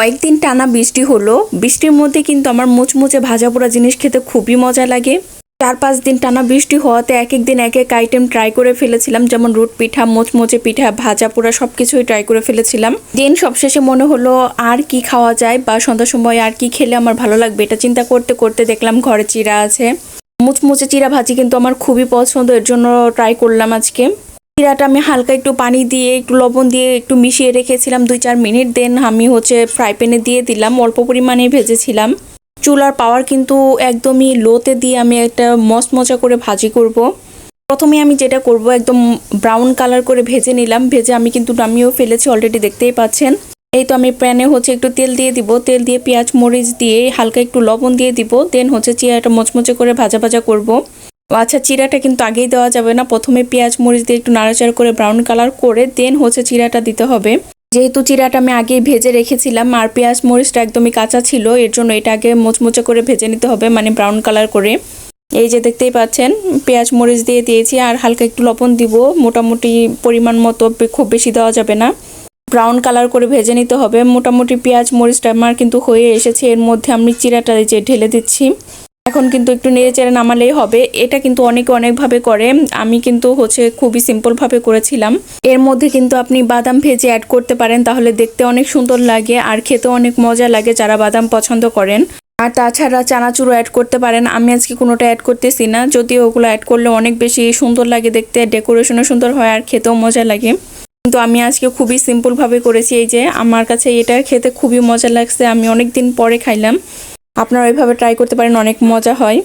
কয়েকদিন টানা বৃষ্টি হলো। বৃষ্টির মধ্যে কিন্তু আমার মুচমুচে ভাজা পোড়া জিনিস খেতে খুবই মজা লাগে। চার পাঁচ দিন টানা বৃষ্টি হওয়াতে এক এক দিন এক এক আইটেম ট্রাই করে ফেলেছিলাম, যেমন রুট পিঠা, মোচমোচে পিঠা, ভাজা পোড়া সব কিছুই ট্রাই করে ফেলেছিলাম। দিন সবশেষে মনে হলো, আর কি খাওয়া যায় বা সন্ধ্যার সময় আর কি খেলে আমার ভালো লাগবে এটা চিন্তা করতে করতে দেখলাম ঘরে চিরা আছে। মুচমুচে চিরা ভাজি কিন্তু আমার খুবই পছন্দ, এর জন্য ট্রাই করলাম আজকে। চিরাটা আমি হালকা একটু পানি দিয়ে, একটু লবণ দিয়ে একটু মিশিয়ে রেখেছিলাম, দুই চার মিনিট। দেন আমি হচ্ছে ফ্রাই প্যানে দিয়ে দিলাম, অল্প পরিমাণে ভেজেছিলাম। চুলার পাওয়ার কিন্তু একদমই লোতে দিয়ে আমি একটা মচমচা করে ভাজি করব। প্রথমে আমি যেটা করব, একদম ব্রাউন কালার করে ভেজে নিলাম। ভেজে আমি কিন্তু নামিয়েও ফেলেছি অলরেডি দেখতেই পাচ্ছেন। এই তো আমি প্যানে হচ্ছে একটু তেল দিয়ে দিব। তেল দিয়ে পেঁয়াজ, মরিচ দিয়ে হালকা একটু লবণ দিয়ে দিব। দেন হচ্ছে চিরাটা মচমচে করে ভাজা ভাজা করব। আচ্ছা চিরাটা কিন্তু আগেই দেওয়া যাবে না। প্রথমে পেঁয়াজ, মরিচ দিয়ে একটু নাড়াচাড়া করে ব্রাউন কালার করে দেন হচ্ছে চিরাটা দিতে হবে। যেহেতু চিরাটা আমি আগেই ভেজে রেখেছিলাম, আর পেঁয়াজ, মরিচটা একদমই কাঁচা ছিল, এর জন্য এটা আগে মোচমোচে করে ভেজে নিতে হবে মানে ব্রাউন কালার করে। এই যে দেখতেই পাচ্ছেন, পেঁয়াজ, মরিচ দিয়ে দিয়েছি, আর হালকা একটু লবণ দিব। মোটামুটি পরিমাণ মতো খুব বেশি দেওয়া যাবে না। ব্রাউন কালার করে ভেজে নিতে হবে। মোটামুটি পেঁয়াজ, মরিচটা আমার কিন্তু হয়ে এসেছে। এর মধ্যে আমি চিরাটা যে ঢেলে দিচ্ছি। এখন কিন্তু একটু নেড়ে চেড়ে নামালেই হবে। এটা কিন্তু অনেকে অনেকভাবে করে। আমি কিন্তু হচ্ছে খুবই সিম্পলভাবে করেছিলাম। এর মধ্যে কিন্তু আপনি বাদাম ভেজে অ্যাড করতে পারেন, তাহলে দেখতে অনেক সুন্দর লাগে আর খেতে অনেক মজা লাগে যারা বাদাম পছন্দ করেন। আর তাছাড়া চানাচুরও অ্যাড করতে পারেন। আমি আজকে কোনোটা অ্যাড করতেছি না। যদিও ওগুলো অ্যাড করলে অনেক বেশি সুন্দর লাগে দেখতে ডেকোরেশনও সুন্দর হয় আর খেতেও মজা লাগে। কিন্তু আমি আজকে খুবই সিম্পলভাবে করেছি। এই যে আমার কাছে এটা খেতে খুবই মজা লাগছে। আমি অনেক দিন পরে খাইলাম। আপনারা ওইভাবে ট্রাই করতে পারেন অনেক মজা হয়।